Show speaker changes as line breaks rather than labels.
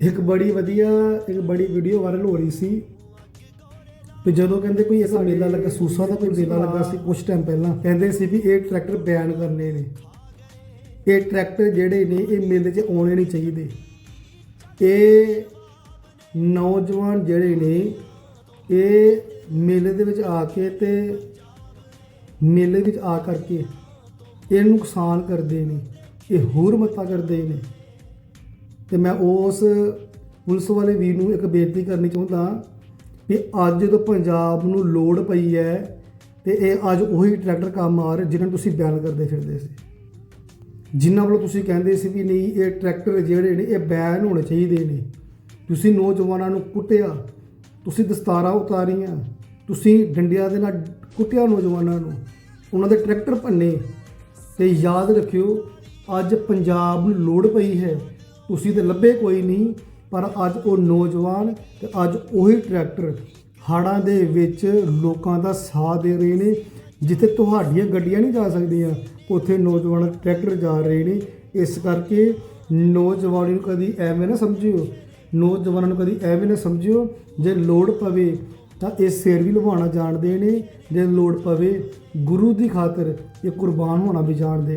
ਇੱਕ ਬੜੀ ਵਧੀਆ, ਇੱਕ ਬੜੀ ਵੀਡੀਓ ਵਾਇਰਲ ਹੋ ਰਹੀ ਸੀ। ਤੇ ਜਦੋਂ ਕਹਿੰਦੇ ਕੋਈ ਐਸਾ ਮੇਲਾ ਲੱਗਾ, ਸੂਸਾ ਦਾ ਕੋਈ ਮੇਲਾ ਲੱਗਾ ਸੀ ਕੁਝ ਟਾਈਮ ਪਹਿਲਾਂ, ਕਹਿੰਦੇ ਸੀ ਵੀ ਇਹ ਟਰੈਕਟਰ ਬੈਨ ਕਰਨੇ ਨੇ। ਇਹ ਟਰੈਕਟਰ ਜਿਹੜੇ ਨੇ, ਇਹ ਮੇਲੇ 'ਚ ਆਉਣੇ ਨਹੀਂ ਚਾਹੀਦੇ। ਇਹ ਨੌਜਵਾਨ ਜਿਹੜੇ ਨੇ, ਇਹ ਮੇਲੇ ਦੇ ਵਿੱਚ ਆ ਕੇ ਤੇ ਮੇਲੇ ਵਿੱਚ ਆ ਕਰਕੇ ਇਹ ਨੁਕਸਾਨ ਕਰਦੇ ਨੇ, ਇਹ ਹੋਰ ਮੱਤਾ ਕਰਦੇ ਨੇ। ਤੇ ਮੈਂ ਉਸ ਪੁਲਿਸ ਵਾਲੇ ਵੀਰ ਨੂੰ ਇੱਕ ਬੇਨਤੀ ਕਰਨੀ ਚਾਹੁੰਦਾ ਕਿ ਅੱਜ ਜਦੋਂ ਪੰਜਾਬ ਨੂੰ ਲੋੜ ਪਈ ਹੈ ਤੇ ਇਹ ਅੱਜ ਉਹੀ ਟਰੈਕਟਰ ਕੰਮ ਆ ਰਹੇ ਜਿਹਨਾਂ ਨੂੰ ਤੁਸੀਂ ਬਿਆਨ ਕਰਦੇ ਫਿਰਦੇ ਸੀ। ਜਿਨ੍ਹਾਂ ਵੱਲੋਂ ਤੁਸੀਂ ਕਹਿੰਦੇ ਸੀ ਵੀ ਨਹੀਂ, ਇਹ ਟਰੈਕਟਰ ਜਿਹੜੇ ਨੇ, ਇਹ ਬੈਨ ਹੋਣੇ ਚਾਹੀਦੇ ਨੇ। ਤੁਸੀਂ ਨੌਜਵਾਨਾਂ ਨੂੰ ਕੁੱਟਿਆ, ਤੁਸੀਂ ਦਸਤਾਰਾਂ ਉਤਾਰੀਆਂ, ਤੁਸੀਂ ਡੰਡਿਆਂ ਦੇ ਨਾਲ ਕੁੱਟਿਆ ਨੌਜਵਾਨਾਂ ਨੂੰ। ਉਹਨਾਂ ਦੇ ਟਰੈਕਟਰ ਭੰਨੇ। ਤੇ ਯਾਦ ਰੱਖਿਓ, ਅੱਜ ਪੰਜਾਬ ਨੂੰ ਲੋੜ ਪਈ ਹੈ ਤੁਸੀਂ ਤੇ ਲੱਭੇ ਕੋਈ ਨਹੀਂ, ਪਰ ਅੱਜ ਉਹ ਨੌਜਵਾਨ ਤੇ ਅੱਜ ਉਹੀ ਟਰੈਕਟਰ ਹਾੜਾਂ ਦੇ ਵਿੱਚ ਲੋਕਾਂ ਦਾ ਸਾਥ ਦੇ ਰਹੇ ਨੇ, ਜਿੱਥੇ ਤੁਹਾਡੀਆਂ ਗੱਡੀਆਂ ਨਹੀਂ ਜਾ ਸਕਦੀਆਂ, ਉੱਥੇ ਨੌਜਵਾਨ ਟਰੈਕਟਰ ਜਾ ਰਹੇ ਨੇ। ਇਸ ਕਰਕੇ ਨੌਜਵਾਨ ਨੂੰ ਕਦੀ ਐਵੇਂ ਨਾ ਸਮਝਿਓ, ਨੌਜਵਾਨਾਂ ਨੂੰ ਕਦੀ ਐਵੇਂ ਨਾ ਸਮਝਿਓ, ਜੇ ਲੋੜ ਪਵੇ ਤਾਂ ਇਹ ਸਿਰ ਵੀ ਲਵਾਉਣਾ ਜਾਣਦੇ ਨੇ, ਜੇ ਲੋੜ ਪਵੇ ਗੁਰੂ ਦੀ ਖਾਤਰ ਇਹ ਕੁਰਬਾਨ ਹੋਣਾ ਵੀ ਜਾਣਦੇ